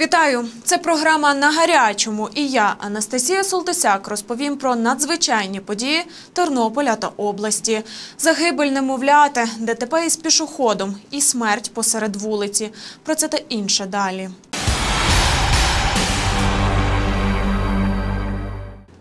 Вітаю! Це програма на гарячому. І я, Анастасія Солтисяк, розповім про надзвичайні події Тернополя та області. Загибель немовляти, ДТП із пішоходом і смерть посеред вулиці. Про це та інше далі.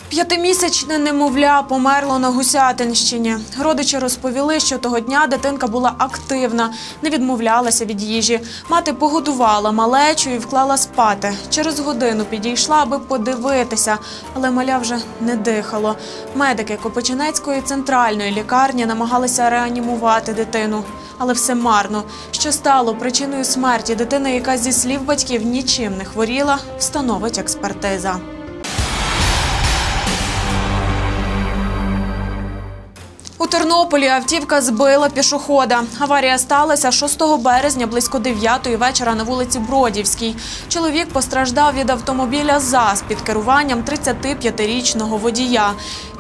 П'ятимісячне немовля померло на Гусятинщині. Родичі розповіли, що того дня дитинка була активна, не відмовлялася від їжі. Мати погодувала малечу і вклала спати. Через годину підійшла, аби подивитися, але маля вже не дихало. Медики Копичинецької центральної лікарні намагалися реанімувати дитину. Але все марно. Що стало причиною смерті дитини, яка зі слів батьків нічим не хворіла, встановить експертиза. Тернополі автівка збила пішохода. Аварія сталася 6 березня близько 9 вечора на вулиці Бродівській. Чоловік постраждав від автомобіля ЗАЗ під керуванням 35-річного водія.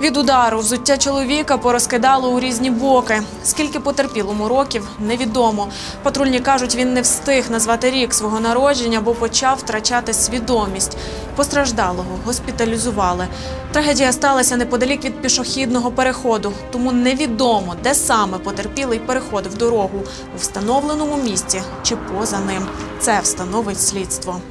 Від удару взуття чоловіка порозкидало у різні боки. Скільки потерпілому років, невідомо. Патрульні кажуть, він не встиг назвати рік свого народження, бо почав втрачати свідомість. Постраждалого госпіталізували. Трагедія сталася неподалік від пішохідного переходу, тому невідомо, де саме потерпілий переходив дорогу у встановленому місці чи поза ним. Це встановить слідство.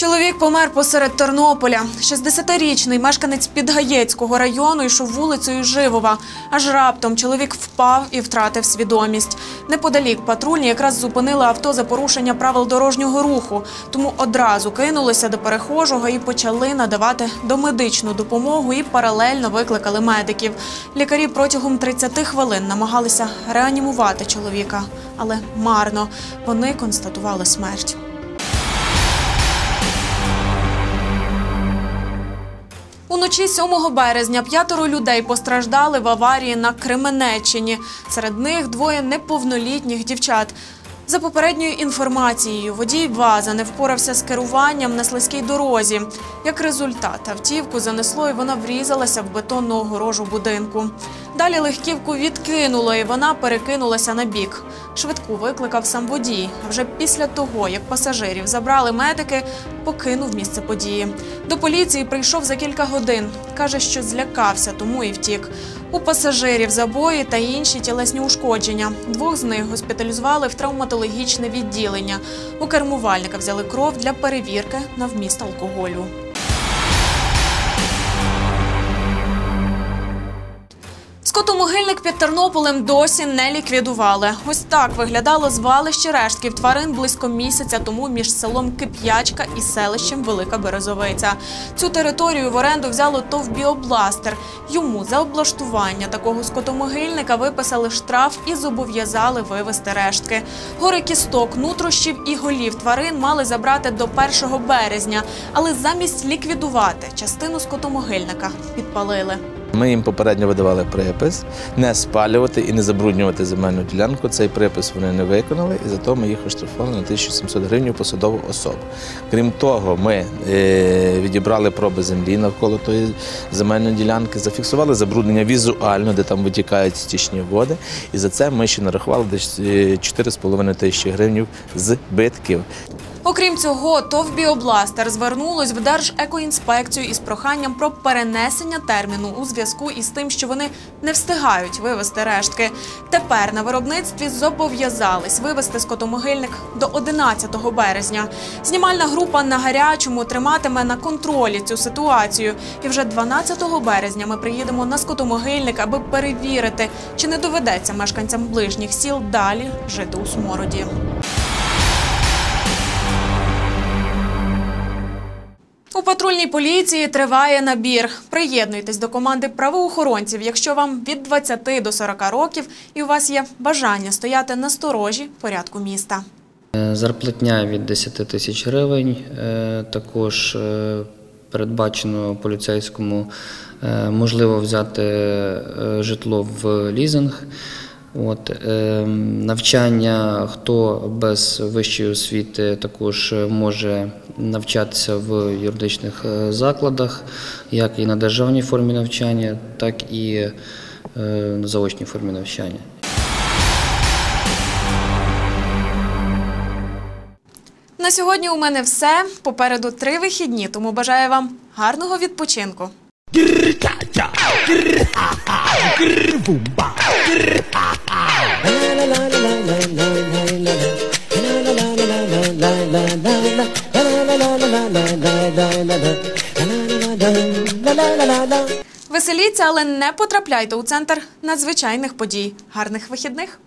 Чоловік помер посеред Тернополя. 60-річний мешканець Підгаєцького району йшов вулицею Живова. Аж раптом чоловік впав і втратив свідомість. Неподалік патрульні якраз зупинили авто за порушення правил дорожнього руху, тому одразу кинулися до перехожого і почали надавати домедичну допомогу і паралельно викликали медиків. Лікарі протягом 30 хвилин намагалися реанімувати чоловіка, але марно. Вони констатували смерть. Уночі 7 березня п'ятеро людей постраждали в аварії на Кременеччині. Серед них двоє неповнолітніх дівчат. За попередньою інформацією, водій ВАЗа не впорався з керуванням на слизькій дорозі. Як результат, автівку занесло і вона врізалася в бетонну огорожу будинку. Далі легківку відкинуло і вона перекинулася на бік. Швидку викликав сам водій. Вже після того, як пасажирів забрали медики, покинув місце події. До поліції прийшов за кілька годин. Каже, що злякався, тому і втік. У пасажирів забої та інші тілесні ушкодження. Двох з них госпіталізували в травматологічне відділення. У кермувальника взяли кров для перевірки на вміст алкоголю. Скотомогильник під Тернополем досі не ліквідували. Ось так виглядало звалище рештків тварин близько місяця тому між селом Кип'ячка і селищем Велика Березовиця. Цю територію в оренду взяло ТОВ «Біобластер». Йому за облаштування такого скотомогильника виписали штраф і зобов'язали вивезти рештки. Гори кісток, нутрощів і голів тварин мали забрати до 1 березня, але замість ліквідувати частину скотомогильника підпалили. Ми їм попередньо видавали припис не спалювати і не забруднювати земельну ділянку. Цей припис вони не виконали, і зато ми їх оштрафували на 1700 гривень посадову особу. Крім того, ми е, відібрали проби землі навколо тої земельної ділянки, зафіксували забруднення візуально, де там витікають стічні води. І за це ми ще нарахували десь е, 4,5 тисячі гривень збитків. Окрім цього, ТОВ «Біобластер» звернулось в Держекоінспекцію із проханням про перенесення терміну у зв'язку із тим, що вони не встигають вивезти рештки. Тепер на виробництві зобов'язались вивезти скотомогильник до 11 березня. Знімальна група на гарячому триматиме на контролі цю ситуацію. І вже 12 березня ми приїдемо на скотомогильник, аби перевірити, чи не доведеться мешканцям ближніх сіл далі жити у смороді. У патрульній поліції триває набір. Приєднуйтесь до команди правоохоронців, якщо вам від 20 до 40 років і у вас є бажання стояти на сторожі порядку міста. Е, Зарплатня від 10 тисяч гривень. Е, Також е, передбачено поліцейському можливо взяти житло в лізинг. От, е, навчання, хто без вищої освіти також може навчатися в юридичних е, закладах, як і на державній формі навчання, так і е, на заочній формі навчання. На сьогодні у мене все. Попереду три вихідні, тому бажаю вам гарного відпочинку. Веселіться, але не потрапляйте у центр надзвичайних подій. Гарних вихідних!